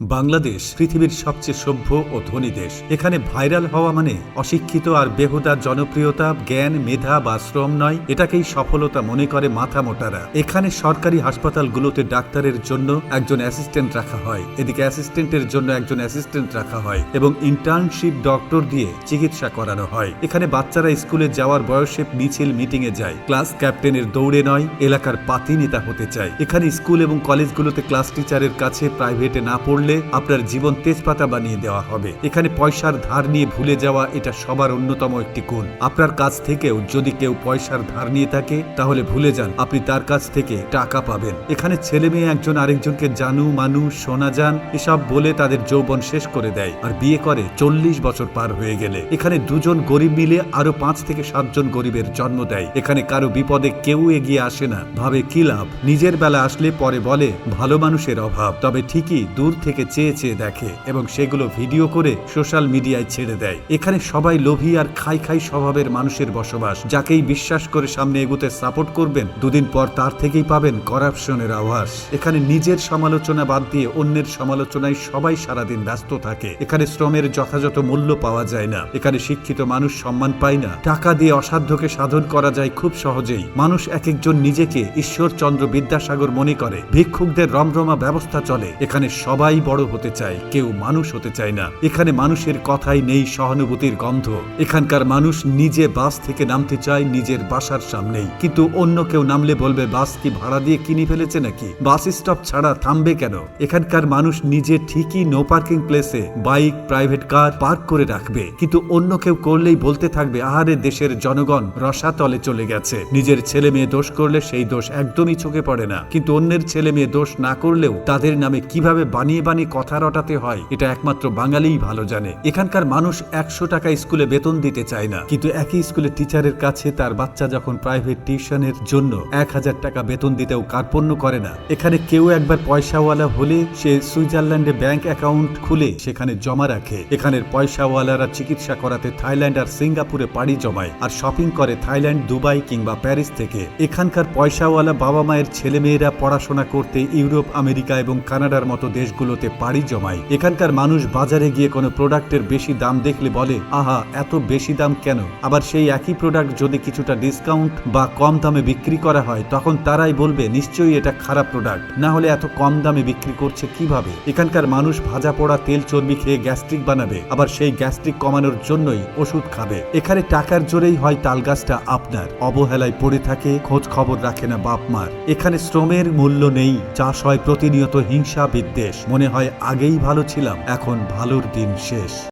বাংলাদেশ পৃথিবীর সবচেয়ে সভ্য ও ধনী দেশ। এখানে ভাইরাল হওয়া মানে অশিক্ষিত আর বেহুদা জনপ্রিয়তা, জ্ঞান, মেধা বা শ্রম নয়, এটাকেই সফলতা মনে করে মাথা মোটারা এখানে সরকারি হাসপাতালগুলোতে ডাক্তারের জন্য একজন অ্যাসিস্ট্যান্ট রাখা হয়। এদিকে অ্যাসিস্ট্যান্টের জন্য একজন অ্যাসিস্ট্যান্ট রাখা হয় এবং ইন্টার্নশিপ ডক্টর দিয়ে চিকিৎসা করানো হয়। এখানে বাচ্চারা স্কুলে যাওয়ার বয়সে মিছিল মিটিং এ যায়। ক্লাস ক্যাপ্টেনের দৌড়ে নয়, এলাকার পাতি নেতা হতে চায়। এখানে স্কুল এবং কলেজগুলোতে ক্লাস টিচারের কাছে প্রাইভেটে না পড়লে আপনার জীবন তেজপাতা বানিয়ে দেওয়া হবে। এখানে পয়সার ধার নিয়ে ভুলে যাওয়া এটা সবার অন্যতম একটি গুণ। আপনার কাছ থেকেও যদি কেউ পয়সার ধার নিয়ে থাকে, তাহলে ভুলে যান, আপনি তার কাছ থেকে টাকা পাবেন। এখানে ছেলে মেয়ে একজন আরেকজনকে জানু, মানু শোনা যান এসব বলে তাদের যৌবন শেষ করে দেয় আর বিয়ে করে চল্লিশ বছর পার হয়ে গেলে। এখানে দুজন গরিব মিলে আরও পাঁচ থেকে সাতজন গরিবের জন্ম দেয়। এখানে কারও বিপদে কেউ এগিয়ে আসে না। ভাবে কি লাভ? নিজের বেলা আসলে পরে বলে, ভালো মানুষের অভাব। তবে ঠিকই দূর থেকে চেয়ে চেয়ে দেখে এবং সেগুলো ভিডিও করে সোশ্যাল মিডিয়ায় ছেড়ে দেয়। এখানে সবাই লোভী আর খাই খাই স্বভাবের মানুষের বসবাস, যাকেই বিশ্বাস করে সামনে এগুতে সাপোর্ট করবেন, দুদিন পর তার থেকেই পাবেন করাপশনের আভাস। এখানে নিজের সমালোচনা বাদ দিয়ে অন্যের সমালোচনায় সবাই সারাদিন ব্যস্ত থাকে। এখানে শ্রমের যথাযথ মূল্য পাওয়া যায় না। এখানে শিক্ষিত মানুষ সম্মান পায় না। টাকা দিয়ে অসাধ্যকে সাধন করা যায় খুব সহজেই। মানুষ এক একজন নিজেকে ঈশ্বরচন্দ্র বিদ্যাসাগর মনে করে। ভিক্ষুকদের রমরমা ব্যবস্থা চলে। এখানে সবাই বড় হতে চায়, কেউ মানুষ হতে চায় না। এখানে মানুষের কথাই নেই সহানুভূতির গন্ধ। এখানকার মানুষ নিজে বাস থেকে নামতে চায়, নিজের বাসার সামনেই। কিন্তু অন্য কেউ নামলে বলবে, বাস কি ভাড়া দিয়ে কিনে ফেলেছে নাকি? বাস স্টপ ছাড়া থামবে কেন? এখানকার মানুষ নিজে ঠিকই নো পার্কিং প্লেসে বাইক প্রাইভেট কার পার্ক করে রাখবে। কিন্তু অন্য কেউ করলেই বলতে থাকবে, আহারে, দেশের জনগণ রসাতলে চলে গেছে। নিজের ছেলে মেয়ে দোষ করলে সেই দোষ একদমই চোখে পড়ে না। কিন্তু অন্যের ছেলে মেয়ে দোষ না করলেও তাদের নামে কীভাবে বানিয়ে বানিয়ে কথা রটাতে হয়। এটা একমাত্র বাঙালিই ভালো জানে। এখানকার মানুষ একশো টাকা স্কুলে বেতন দিতে চায় না। কিন্তু একই স্কুলে টিচারের কাছে তার বাচ্চা যখন প্রাইভেট টিউশনের জন্য এক হাজার টাকা বেতন দিতেও কার্পণ্য করে না। এখানে কেউ একবার পয়সাওয়ালা হলে সে সুইজারল্যান্ডে ব্যাংক অ্যাকাউন্ট খুলে সেখানে জমা রাখে। এখানের পয়সাওয়ালারা চিকিৎসা করাতে থাইল্যান্ড আর সিঙ্গাপুরে পাড়ি জমায় আর শপিং করে থাইল্যান্ড, দুবাই কিংবা প্যারিস থেকে। এখানকার পয়সাওয়ালা বাবা মায়ের ছেলে মেয়েরা পড়াশোনা করতে ইউরোপ, আমেরিকা এবং কানাডার মতো দেশগুলোতে পাড়ি জমায় এখানকার মানুষ বাজারে গিয়ে কোনো প্রোডাক্টের বেশি দাম দেখলে বলে, আহা, এত বেশি দাম কেন? আবার সেই একই প্রোডাক্ট যদি কিছুটা ডিসকাউন্ট বা কম দামে বিক্রি করা হয়, তখন তারাই বলবে, নিশ্চয়ই এটা খারাপ প্রোডাক্ট। না হলে এত কম দামে বিক্রি করছে কীভাবে? এখানকার মানুষ ভাজা পোড়া তেল চর্বি খেয়ে গ্যাস্ট্রিক বানাবে, আবার সেই গ্যাস্ট্রিক কমানোর জন্যই ওষুধ খাবে। এখানে টাকার জোরেই হয় তাল গাছটা আপনার। অবহেলায় পড়ে থাকে, খোঁজ খবর রাখে না বাপ মার। এখানে শ্রমের মূল্য নেই, চাষ হয় প্রতিনিয়ত হিংসা বিদ্বেষ মনে হয় আগেই ভালো ছিলাম এখন ভালোর দিন শেষ।